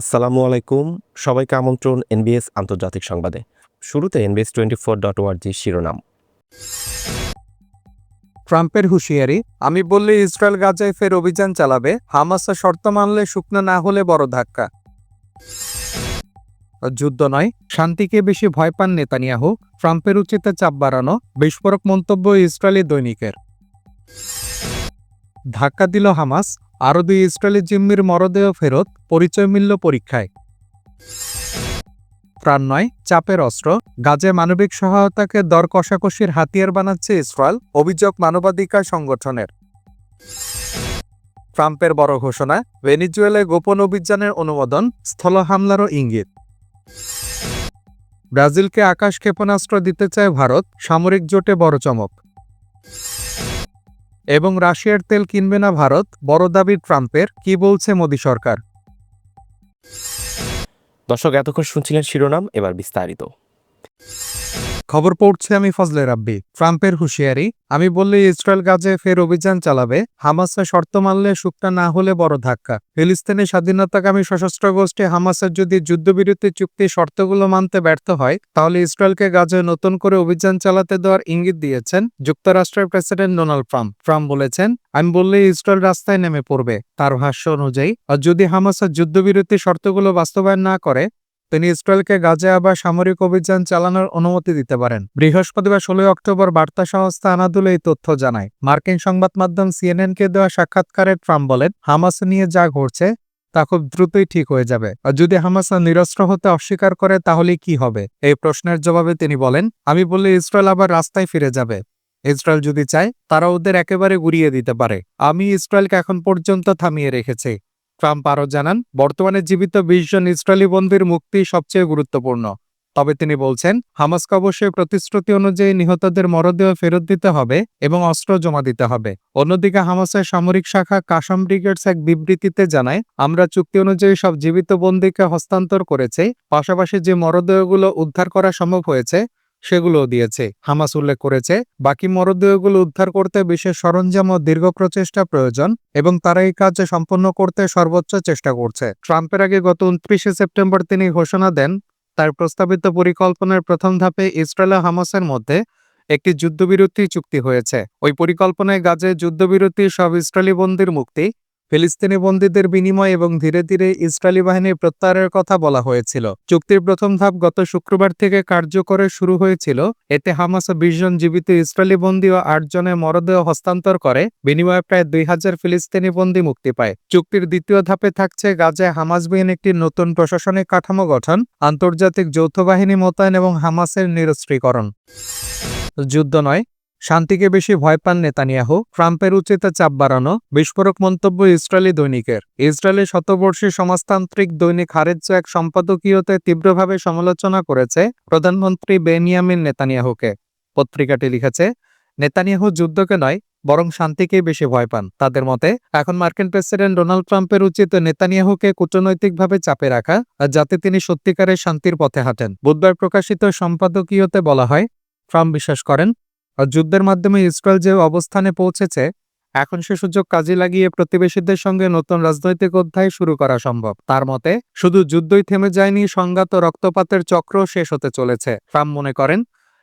আসসালামু আলাইকুম। সবাইকে আমন্ত্রণ এনবিএস আন্তর্জাতিক সংবাদে। শুরুতে এনবিএস টোয়েন্টি ফোর ডট ওয়ার্জি শিরোনাম। ট্রাম্পের হুঁশিয়ারি, আমি বললে ইসরায়েল গাজায় ফের অভিযান চালাবে, হামাসা শর্ত মানলে শুকনো না হলে বড় ধাক্কা। যুদ্ধ নয়, শান্তিকে বেশি ভয় পান নেতানিয়াহু, ট্রাম্পের উচিতে চাপ বাড়ানো, বিস্ফোরক মন্তব্য ইসরায়েলি দৈনিকের। ধাক্কা দিল হামাস আরও দুই ইসরায়েলি জিম্মির মরদেহ ফেরত, পরিচয় মিলল পরীক্ষায়। প্রাণ নয়, চাপের অস্ত্র। গাজে মানবিক সহায়তাকে দর কষাকষির হাতিয়ার বানাচ্ছে ইসরায়েল, অভিযোগ মানবাধিকার সংগঠনের। ট্রাম্পের বড় ঘোষণা, ভেনিজুয়েলায় গোপন অভিযানের অনুমোদন, স্থল হামলারও ইঙ্গিত। ব্রাজিলকে আকাশ ক্ষেপণাস্ত্র দিতে চায় ভারত, সামরিক জোটে বড় চমক। এবং রাশিয়ার তেল কিনবে না ভারত, বড় দাবি ট্রাম্পের, কি বলছে মোদী সরকার? দর্শক, এতক্ষণ শুনছিলেন শিরোনাম, এবার বিস্তারিত। খবর পড়ছে আমি ফজলে রাব্বি ট্রাম্পের হুঁশিয়ারি, আমি বললে ইসরায়েল গাজে ফের অভিযান চালাবে, হামাসে শর্ত মানলে সুক্তা না হলে বড় ধাক্কা। ফিলিস্তিনের স্বাধীনতাকামী সশস্ত্র গোষ্ঠী হামাসের যদি যুদ্ধবিরতি চুক্তি শর্তগুলো মানতে ব্যর্থ হয়, তাহলে ইসরায়েলকে গাজে নতুন করে অভিযান চালাতে দেওয়ার ইঙ্গিত দিয়েছেন যুক্তরাষ্ট্রের প্রেসিডেন্ট ডোনাল্ড ট্রাম্প। ট্রাম্প বলেছেন, আমি বললে ইসরায়েল রাস্তায় নেমে পড়বে। তার ভাষ্য অনুযায়ী, আর যদি হামাসের যুদ্ধবিরতি শর্তগুলো বাস্তবায়ন না করে তিনি ইসরায়েলকে গাজে আবার সামরিক অভিযান চালানোর অনুমতি দিতে পারেন। বৃহস্পতিবার ষোলোই অক্টোবর বার্তা সংস্থা আনাদুল এই তথ্য জানায়। মার্কিন সংবাদ মাধ্যম সিএনএনকে দেওয়া সাক্ষাৎকারে ট্রাম্প বলেন, হামাস নিয়ে যা ঘটছে, তা খুব দ্রুতই ঠিক হয়ে যাবে। আর যদি হামাস নিরস্ত্র হতে অস্বীকার করে, তাহলে কি হবে? এই প্রশ্নের জবাবে তিনি বলেন, আমি বললে ইসরায়েল আবার রাস্তায় ফিরে যাবে। ইসরায়েল যদি চায়, তারা ওদের একেবারে গুড়িয়ে দিতে পারে। আমি ইসরায়েলকে এখন পর্যন্ত থামিয়ে রেখেছি। ট্রাম্প আরও জানান, বর্তমানে জীবিত বিশ জন ইসরায়েলি বন্দীর মুক্তি সবচেয়ে গুরুত্বপূর্ণ। তবে তিনি বলছেন, হামাসকে অবশ্যই প্রতিশ্রুতি অনুযায়ী নিহতদের মরদেহ ফেরত দিতে হবে এবং অস্ত্র জমা দিতে হবে। অন্যদিকে হামাসের সামরিক শাখা কাসাম ব্রিগেডস এক বিবৃতিতে জানায়, আমরা চুক্তি অনুযায়ী সব জীবিত বন্দীকে হস্তান্তর করেছি, পাশাপাশি যে মরদেহগুলো উদ্ধার করা সম্ভব হয়েছে সেগুলোও দিয়েছে। হামাস উল্লেখ করেছে, বাকি মরদেহগুলো উদ্ধার করতে বিশেষ সরঞ্জাম ও দীর্ঘ প্রচেষ্টা প্রয়োজন এবং তারা এই কাজ সম্পন্ন করতে সর্বোচ্চ চেষ্টা করছে। ট্রাম্পের আগে গত উনত্রিশে সেপ্টেম্বর তিনি ঘোষণা দেন, তার প্রস্তাবিত পরিকল্পনার প্রথম ধাপে ইসরায়েল হামাসের মধ্যে একটি যুদ্ধবিরতি চুক্তি হয়েছে। ওই পরিকল্পনায় গাজে যুদ্ধবিরতি সব ইসরায়েলি বন্দির মুক্তি ফিলিস্তিনি বন্দীদের বিনিময় এবং ধীরে ধীরে ইসরায়েলি বাহিনীর প্রত্যাহারের কথা বলা হয়েছিল। চুক্তির প্রথম ধাপ গত শুক্রবার থেকে কার্যকরে শুরু হয়েছিল। এতে হামাস বিশ জন জীবিত ইসরায়েলি বন্দী ও আট জনের মরদেহ হস্তান্তর করে। বিনিময়ে প্রায় দুই হাজার ফিলিস্তিনি বন্দী মুক্তি পায়। চুক্তির দ্বিতীয় ধাপে থাকছে গাজায় হামাসবিহীন একটি নতুন প্রশাসনিক কাঠামো গঠন, আন্তর্জাতিক যৌথ বাহিনী মোতায়েন এবং হামাসের নিরস্ত্রীকরণ। যুদ্ধ নয় শান্তিকে বেশি ভয় পান নেতানিয়াহু, ট্রাম্পের উচিতে চাপ বাড়ানো, বিস্ফোরক মন্তব্য ইসরায়েলি দৈনিকের। ইসরায়েলের শতবর্ষী সমাজতান্ত্রিক দৈনিক হারেজ্য এক সম্পাদকীয়তে তীব্রভাবে সমালোচনা করেছে প্রধানমন্ত্রী বেনিয়ামিন নেতানিয়াহুকে। পত্রিকাটি লিখেছে, নেতানিয়াহু যুদ্ধকে নয়, বরং শান্তিকেই বেশি ভয় পান। তাদের মতে, এখন মার্কিন প্রেসিডেন্ট ডোনাল্ড ট্রাম্পের উচিত নেতানিয়াহুকে কূটনৈতিকভাবে চাপে রাখা যাতে তিনি সত্যিকারের শান্তির পথে হাঁটেন। বুধবার প্রকাশিত সম্পাদকীয়তে বলা হয়, ট্রাম্প বিশ্বাস করেন আর যুদ্ধের মাধ্যমে ইসরায়েল যে অবস্থানে পৌঁছেছে, এখন সে সুযোগ কাজে লাগিয়ে প্রতিবেশীদের সঙ্গে নতুন রাজনৈতিক অধ্যায় শুরু করা সম্ভব। তার মতে, শুধু যুদ্ধই থেমে যায়নি, সংঘাত রক্তপাতের চক্র শেষ হতে চলেছে। ট্রাম্প মনে করেন,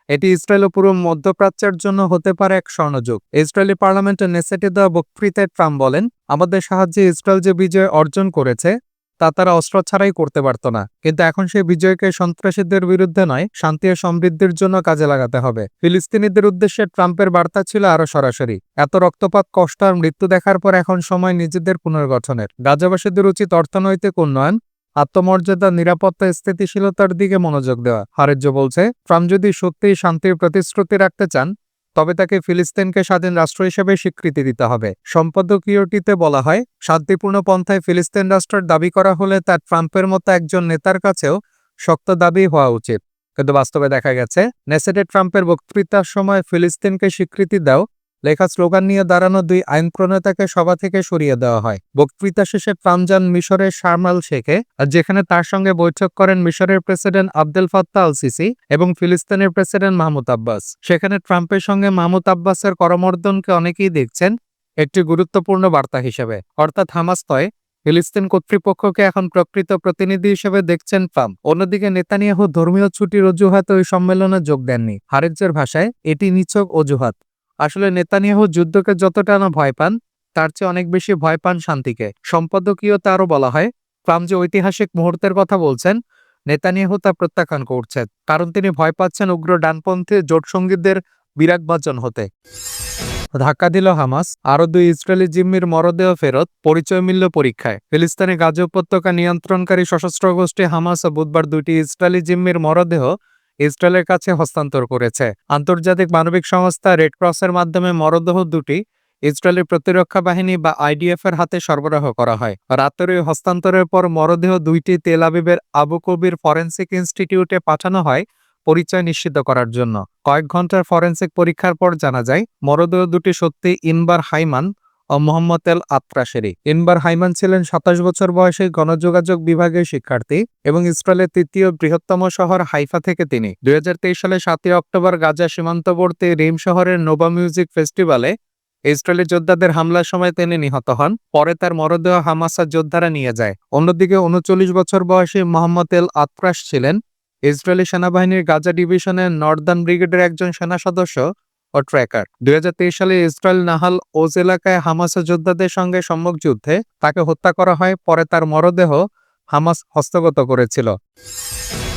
এটি ইসরায়েল ও পুরো মধ্যপ্রাচ্যের জন্য হতে পারে এক স্বর্ণযুগ। ইসরায়েলি পার্লামেন্টের নেসেটে দেওয়া বক্তৃতায় ট্রাম্প বলেন, আমাদের সাহায্যে ইসরায়েল যে বিজয় অর্জন করেছে তা তারা অস্ত্র ছাড়াই করতে পারত না। কিন্তু এখন সেই বিজয়কে সন্ত্রাসীদের বিরুদ্ধে নয়, শান্তি ও সমৃদ্ধির জন্য কাজে লাগাতে হবে। ফিলিস্তিনিদের উদ্দেশ্যে ট্রাম্পের বার্তা ছিল আরও সরাসরি। এত রক্তপাত, কষ্ট আর মৃত্যু দেখার পর এখন সময় নিজেদের পুনর্গঠনের। গাজাবাসীদের উচিত অর্থনৈতিক উন্নয়ন, আত্মমর্যাদা, নিরাপত্তা, স্থিতিশীলতার দিকে মনোযোগ দেওয়া। হারেজ্য বলছে, ট্রাম্প যদি সত্যিই শান্তির প্রতিশ্রুতি রাখতে চান তবে তাকে ফিলিস্তিনকে স্বাধীন রাষ্ট্র হিসেবে স্বীকৃতি দিতে হবে। সম্পাদকীয়টিতে বলা হয়, শান্তিপূর্ণ পন্থায় ফিলিস্তিন রাষ্ট্রের দাবি করা হলে তার ট্রাম্পের মতো একজন নেতার কাছেও শক্ত দাবি হওয়া উচিত। কিন্তু বাস্তবে দেখা গেছে নেসেটে ট্রাম্পের বক্তৃতার সময় ফিলিস্তিনকে স্বীকৃতি দাও লেখা স্লোগান নিয়ে দাঁড়ানো দুই আইন প্রণেতাকে সভা থেকে সরিয়ে দেওয়া হয়। বক্তৃতা শেষে ট্রাম্প মিশরের শারমাল শেখে যেখানে তার সঙ্গে বৈঠক করেন মিশরের president Abdel Fattah al Sisi এবং ফিলিস্তিনের প্রেসিডেন্ট মাহমুদ আব্বাস। সেখানে ট্রাম্পের সঙ্গে মাহমুদ আব্বাসের করমর্দনকে অনেকেই দেখছেন একটি গুরুত্বপূর্ণ বার্তা হিসেবে। অর্থাৎ হামাস তয়, ফিলিস্তিন কর্তৃপক্ষকে এখন প্রকৃত প্রতিনিধি হিসেবে দেখছেন ট্রাম্প। অন্যদিকে নেতানিয়াহু ধর্মীয় ছুটির অজুহাতে ওই সম্মেলনে যোগ দেননি। হারেজ্জের ভাষায়, এটি নিছক অজুহাত। আসলে নেতানিয়াহু যুদ্ধকে যতটা না ভয় পান, তার চেয়ে অনেক বেশি ভয় পান শান্তিকে। সম্পাদকীয়তে আরও বলা হয়, ট্রাম্প যে ঐতিহাসিক মুহূর্তের কথা বলছেন, নেতানিয়াহু তা প্রত্যাখ্যান করছেন কারণ তিনি ভয় পাচ্ছেন উগ্র ডানপন্থী জোটসঙ্গীদের বিরাগভাজন হতে। ধাক্কা দিল হামাস, আরও দুই ইসরায়েলি জিম্মির মরদেহ ফেরত, পরিচয় মিলল পরীক্ষায়। ফিলিস্তিনি গাজা উপত্যকা নিয়ন্ত্রণকারী সশস্ত্র গোষ্ঠী হামাস বুধবার দুইটি ইসরায়েলি জিম্মির মরদেহ ইসরায়েলের কাছে হস্তান্তর করেছে। আন্তর্জাতিক মানবিক সংস্থা রেড ক্রসের মাধ্যমে মরদেহ দুটি ইসরায়েলের প্রতিরক্ষা বাহিনী বা আইডিএফ এর হাতে সরবরাহ করা হয়। রাতের হস্তান্তরের পর মরদেহ দুইটি তেল আবিবের আবু কবির ফরেন্সিক ইনস্টিটিউটে পাঠানো হয় পরিচয় নিশ্চিত করার জন্য। কয়েক ঘণ্টার ফরেন্সিক পরীক্ষার পর জানা যায়, মরদেহ দুটি সত্যি ইনবার হাইমান মোহাম্মদ এল আত্রাসেরি ইনবার হাইমান ছিলেন সাতাশ বছর বয়সী গণযোগাযোগ বিভাগের শিক্ষার্থী এবং ইসরায়েলের তৃতীয় বৃহত্তম শহর হাইফা থেকে তিনি। দুই সালে সাতই অক্টোবর গাজা সীমান্তবর্তী রিম শহরের নোবা মিউজিক ফেস্টিভ্যালে ইসরায়েলি যোদ্ধাদের হামলার সময় তিনি নিহত হন। পরে তার মরদেহ হামাসা যোদ্ধারা নিয়ে যায়। অন্যদিকে উনচল্লিশ বছর বয়সী মোহাম্মদ এল আত্রাস ছিলেন ইসরায়েলি সেনাবাহিনীর গাজা ডিভিশনের নর্দার্ন ব্রিগেডের একজন সেনা সদস্য ও ট্র্যাকার। দুই হাজার তেইশ সালে ইসরায়েল নাহাল ওজ এলাকায় হামাসা যোদ্ধাদের সঙ্গে সম্মুখ যুদ্ধে তাকে হত্যা করা হয়। পরে তার মরদেহ হামাস হস্তগত করেছিল।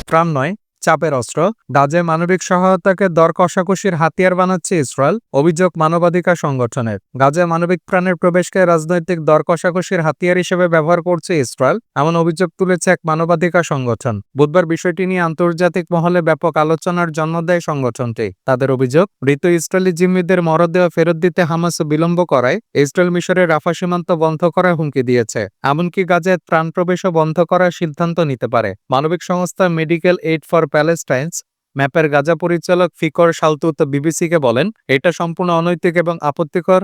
ট্রাম নয় চাপের অস্ত্র গাজে মানবিক সহায়তাকে দর কষাকষির হাতিয়ার বানাচ্ছে ইসরায়েল, অভিযোগ মানবাধিকার সংগঠনের। গাজে মানবিক প্রাণের প্রবেশকে রাজনৈতিক দর কষাকষির হাতিয়ার হিসেবে ব্যবহার করছে ইসরায়েল, এমন অভিযোগ তুলেছে এক মানবাধিকার সংগঠন। বুধবার বিষয়টি নিয়ে আন্তর্জাতিক মহলে ব্যাপক আলোচনার জন্ম দেয় সংগঠনটি। তাদের অভিযোগ, মৃত ইসরায়েলি জিম্মিদের মরদেহ ফেরত দিতে হামাস বিলম্ব করায় ইসরায়েল মিশরের রাফা সীমান্ত বন্ধ করার হুমকি দিয়েছে। এমনকি গাজে ত্রাণ প্রবেশও বন্ধ করার সিদ্ধান্ত নিতে পারে। মানবিক সংস্থা মেডিকেল এইড ফর প্যালেস্টাইন্স, ম্যাপের গাজা পরিচালক ফিকর সালতুত বিবিসিকে বলেন, এটা সম্পূর্ণ অনৈতিক এবং আপত্তিকর।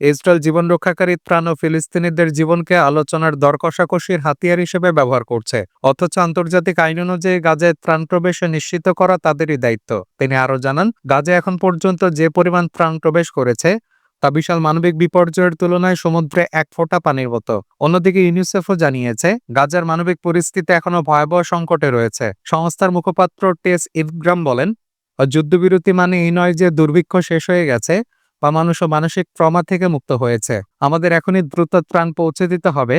ইসরায়েল জীবন রক্ষাকারী ত্রাণ ও ফিলিস্তিনিদের জীবনকে আলোচনার দর কষাকষির হাতিয়ার হিসেবে ব্যবহার করছে। অথচ আন্তর্জাতিক আইন অনুযায়ী গাজায় ত্রাণ প্রবেশ নিশ্চিত করা তাদেরই দায়িত্ব। তিনি আরও জানান, গাজা এখন পর্যন্ত যে পরিমাণ ত্রাণ প্রবেশ করেছে তা বিশাল মানবিক বিপর্যয়ের তুলনায় সমুদ্রে এক ফোঁটা পানির মতো। অন্যদিকে ইউনিসেফও জানিয়েছে, গাজার মানবিক পরিস্থিতি এখনও ভয়াবহ সংকটে রয়েছে। সংস্থার মুখপাত্র টেস ইভগ্রাম বলেন, যুদ্ধবিরতি মানে এই নয় যে দুর্ভিক্ষ শেষ হয়ে গেছে বা মানুষও মানসিক ট্রমা থেকে মুক্ত হয়েছে। আমাদের এখনই দ্রুত ত্রাণ পৌঁছে দিতে হবে,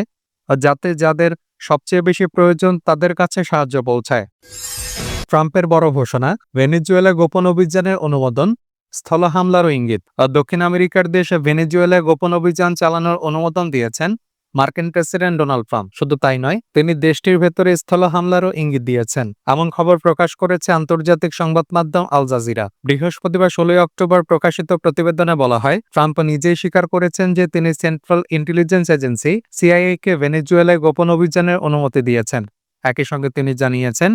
যাতে যাদের সবচেয়ে বেশি প্রয়োজন তাদের কাছে সাহায্য পৌঁছায়। ট্রাম্পের বড় ঘোষণা, ভেনিজুয়েলা গোপন অভিযানের অনুমোদন স্থল হামলারও ইঙ্গিত। দক্ষিণ আমেরিকার দেশে ভেনেজুয়েলায় গোপন অভিযান চালানোর অনুমোদন দিয়েছেন মার্কিন প্রেসিডেন্ট ডোনাল্ড ট্রাম্প। শুধু তাই নয়, তিনি দেশটির ভেতরে স্থল হামলারও ইঙ্গিত দিয়েছেন। এমন খবর প্রকাশ করেছে আন্তর্জাতিক সংবাদ মাধ্যম আল জাজিরা। বৃহস্পতিবার ষোলোই অক্টোবর প্রকাশিত প্রতিবেদনে বলা হয়, ট্রাম্প নিজেই স্বীকার করেছেন যে তিনি সেন্ট্রাল ইন্টেলিজেন্স এজেন্সি সিআইএ কে ভেনেজুয়েলায় গোপন অভিযানের অনুমতি দিয়েছেন। একই সঙ্গে তিনি জানিয়েছেন,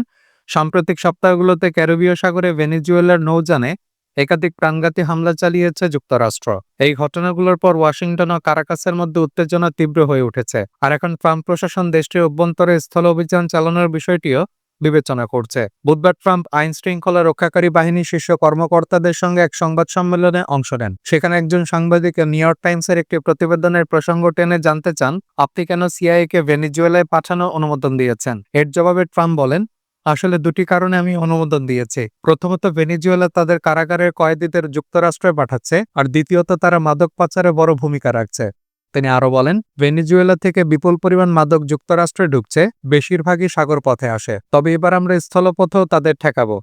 সাম্প্রতিক সপ্তাহগুলোতে ক্যারিবীয় সাগরে ভেনেজুয়েলার নৌযানে একাধিক প্রাণঘাতী হামলা চালিয়েছে যুক্তরাষ্ট্র। এই ঘটনাগুলোর পর ওয়াশিংটন ও কারাকাসের মধ্যে উত্তেজনা তীব্র হয়ে উঠেছে। আর এখন ট্রাম্প প্রশাসন দেশটির অভ্যন্তরে স্থল অভিযান চালানোর বিষয়টিও বিবেচনা করছে। বুধবার ট্রাম্প আইন শৃঙ্খলা রক্ষাকারী বাহিনীর শীর্ষ কর্মকর্তাদের সঙ্গে এক সংবাদ সম্মেলনে অংশ নেন। সেখানে একজন সাংবাদিক নিউ ইয়র্ক টাইমসের একটি প্রতিবেদনের প্রসঙ্গ টেনে জানতে চান, আপনি কেন সিআইএ কে ভেনিজুয়েলায় পাঠানো অনুমোদন দিয়েছেন? এর জবাবে ট্রাম্প বলেন আসলে দুটি কারণে আমি অনুমোদন দিয়েছি। প্রথমত, ভেনিজুয়েলা তাদের কারাগারের কয়েদিদের যুক্তরাষ্ট্রে পাঠাচ্ছে আর দ্বিতীয়ত, তারা মাদক পাচারে বড় ভূমিকা রাখছে। তিনি আরও বলেন, ভেনিজুয়েলা থেকে বিপুল পরিমাণ মাদক যুক্তরাষ্ট্রে ঢুকছে, বেশিরভাগই সাগর পথে আসে। তবে এবার আমরা স্থলপথেও তাদের ঠেকাবো।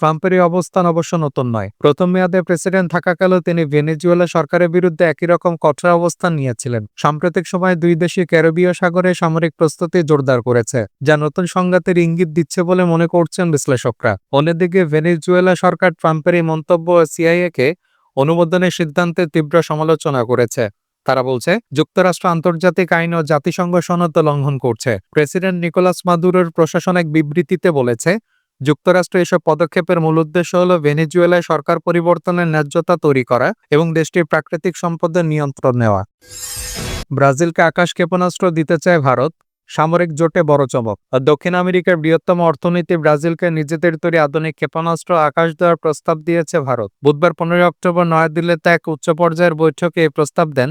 ট্রাম্পের অবস্থান অবশ্য নতুন নয়। প্রথম মেয়াদে প্রেসিডেন্ট থাকাকালেও তিনি ভেনেজুয়েলা সরকারের বিরুদ্ধে একই রকম কঠোর অবস্থান নিয়েছিলেন। সাম্প্রতিক সময়ে দুই দেশই ক্যারিবীয় সাগরে সামরিক প্রস্তুতি জোরদার করেছে, যা নতুন সংঘাতের ইঙ্গিত দিচ্ছে বলে মনে করছেন বিশ্লেষকরা। অন্যদিকে ভেনেজুয়েলা সরকার ট্রাম্পের এই মন্তব্য সিআইএ কে অনুমোদনের সিদ্ধান্তে তীব্র সমালোচনা করেছে। তারা বলছে, যুক্তরাষ্ট্র আন্তর্জাতিক আইন ও জাতিসংঘ সনদ লঙ্ঘন করছে। প্রেসিডেন্ট নিকোলাস মাদুরোর প্রশাসন এক বিবৃতিতে বলেছে যুক্তরাষ্ট্র এসব পদক্ষেপের মূল উদ্দেশ্য হল ভেনেজুয়েলায় সরকার পরিবর্তনের ন্যায্যতা তৈরি করা এবং দেশটির প্রাকৃতিক সম্পদের নিয়ন্ত্রণ নেওয়া। ব্রাজিলকে আকাশ ক্ষেপণাস্ত্র দিতে চায় ভারত, সামরিক জোটে বড় চমক। দক্ষিণ আমেরিকার বৃহত্তম অর্থনীতি ব্রাজিলকে নিজেদের তৈরি আধুনিক ক্ষেপণাস্ত্র আকাশ দেওয়ার প্রস্তাব দিয়েছে ভারত। বুধবার পনেরোই অক্টোবর নয়াদিল্লিতে এক উচ্চ পর্যায়ের বৈঠকে এই প্রস্তাব দেন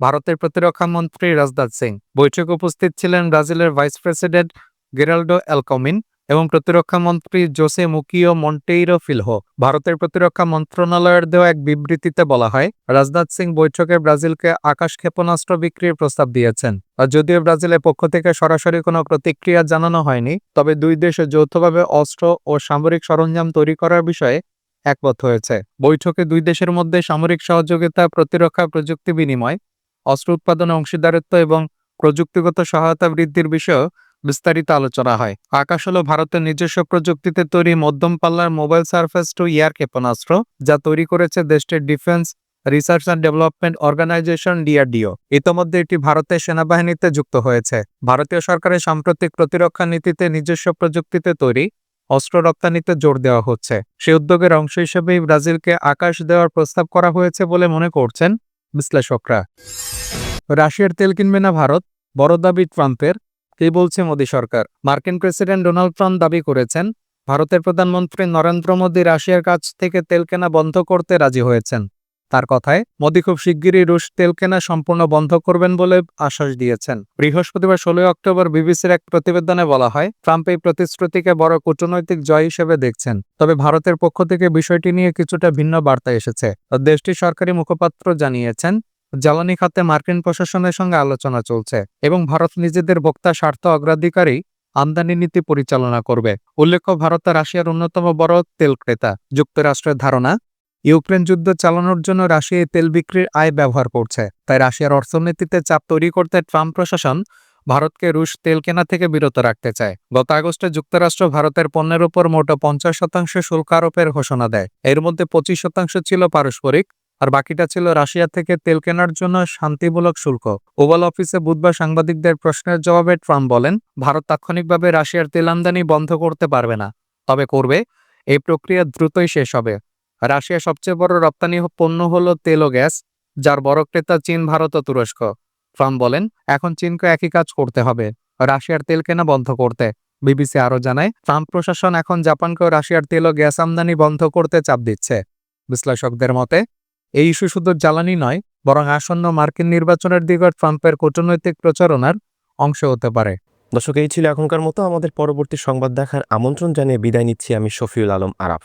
ভারতের প্রতিরক্ষা মন্ত্রী রাজনাথ সিং। বৈঠকে উপস্থিত ছিলেন ব্রাজিলের ভাইস প্রেসিডেন্ট গেরাল্ডো এলকমিন এবং প্রতিরক্ষা মন্ত্রী জোসে মুকিও মন্টেইরো ফিলহো, ভারতের প্রতিরক্ষা মন্ত্রণালয়ের দেওয়া এক বিবৃতিতে বলা হয়, রাজনাথ সিং বৈঠকে ব্রাজিলকে আকাশ ক্ষেপণাস্ত্র বিক্রির প্রস্তাব দিয়েছেন। যদিও ব্রাজিলের পক্ষ থেকে সরাসরি কোনো প্রতিক্রিয়া জানানো হয়নি, তবে দুই দেশে যৌথভাবে অস্ত্র ও সামরিক সরঞ্জাম তৈরি করার বিষয়ে একমত হয়েছে। বৈঠকে দুই দেশের মধ্যে সামরিক সহযোগিতা, প্রতিরক্ষা, প্রযুক্তি বিনিময়, অস্ত্র উৎপাদনে অংশীদারিত্ব এবং প্রযুক্তিগত সহায়তা বৃদ্ধির বিষয়েও বিস্তারিত আলোচনা হয়। আকাশ হল ভারতের নিজস্ব প্রযুক্তিতে তৈরি মধ্যম পাল্লার মোবাইল সার্ফেস টু ইয়ার ক্ষেপণাস্ত্র, যা তৈরি করেছে দেশটির defence research and development organisation DRDO. ইতোমধ্যে এটি ভারতের সেনাবাহিনীতে যুক্ত হয়েছে। ভারতীয় সরকারের সাম্প্রতিক প্রতিরক্ষা নীতিতে নিজস্ব প্রযুক্তিতে তৈরি অস্ত্র রপ্তানিতে জোর দেওয়া হচ্ছে। সে উদ্যোগের অংশ হিসেবেই ব্রাজিলকে আকাশ দেওয়ার প্রস্তাব করা হয়েছে বলে মনে করছেন বিশ্লেষকরা। রাশিয়ার তেল কিনবে না ভারত, বড় দাবি ট্রাম্পের। কি বলছে মোদী সরকার? মার্কিন প্রেসিডেন্ট ডোনাল্ড ট্রাম্প দাবি করেছেন, ভারতের প্রধানমন্ত্রী নরেন্দ্র মোদী রাশিয়ার কাছ থেকে তেল কেনা বন্ধ করতে রাজি হয়েছেন। তার কথায়, মোদী খুব শিগগিরই রুশ তেল কেনা সম্পূর্ণ বন্ধ করবেন বলে আশ্বাস দিয়েছেন। বৃহস্পতিবার ষোলোই অক্টোবর বিবিসির এক প্রতিবেদনে বলা হয়, ট্রাম্প এই প্রতিশ্রুতিকে বড় কূটনৈতিক জয় হিসেবে দেখছেন। তবে ভারতের পক্ষ থেকে বিষয়টি নিয়ে কিছুটা ভিন্ন বার্তা এসেছে। দেশটির সরকারি মুখপাত্র জানিয়েছেন জ্বালানি খাতে মার্কিন প্রশাসনের সঙ্গে আলোচনা চলছে এবং ভারত নিজেদের ভোক্তা স্বার্থ অগ্রাধিকারী আমদানি নীতি পরিচালনা করবে। উল্লেখ্য, ভারত রাশিয়ার অন্যতম বড় তেল ক্রেতা। যুক্তরাষ্ট্রের ধারণা, ইউক্রেন যুদ্ধ চালানোর জন্য রাশিয়া তেল বিক্রির আয় ব্যবহার করছে। তাই রাশিয়ার অর্থনীতিতে চাপ তৈরি করতে ট্রাম্প প্রশাসন ভারতকে রুশ তেল কেনা থেকে বিরত রাখতে চায়। গত আগস্টে যুক্তরাষ্ট্র ভারতের পণ্যের উপর মোট পঞ্চাশ শতাংশ শুল্ক আরোপের ঘোষণা দেয়। এর মধ্যে পঁচিশ শতাংশ ছিল পারস্পরিক আর বাকিটা ছিল রাশিয়া থেকে তেল কেনার জন্য শান্তিমূলক শুল্ক। ওভাল অফিসে বুধবার সাংবাদিকদের প্রশ্নের জবাবে ট্রাম্প বলেন, ভারত তাৎক্ষণিকভাবে রাশিয়ার তেল আমদানি বন্ধ করতে পারবে না। তবে করবে, এই প্রক্রিয়া দ্রুতই শেষ হবে। রাশিয়া সবচেয়ে বড় রপ্তানি পণ্য হলো তেল ও গ্যাস, যার বড় ক্রেতা চীন, ভারত ও তুরস্ক। ট্রাম্প বলেন, এখন চীনকে একই কাজ করতে হবে, রাশিয়ার তেল কেনা বন্ধ করতে। বিবিসি আরও জানায়, ট্রাম্প প্রশাসন এখন জাপানকেও রাশিয়ার তেল ও গ্যাস আমদানি বন্ধ করতে চাপ দিচ্ছে। বিশ্লেষকদের মতে এই ইস্যু শুধু জ্বালানি নয়, বরং আসন্ন মার্কিন নির্বাচনের দিকে ট্রাম্পের কূটনৈতিক প্রচারণার অংশ হতে পারে। দর্শক, এই ছিল এখনকার মতো। আমাদের পরবর্তী সংবাদ দেখার আমন্ত্রণ জানিয়ে বিদায় নিচ্ছি আমি শফিউল আলম আরাফ।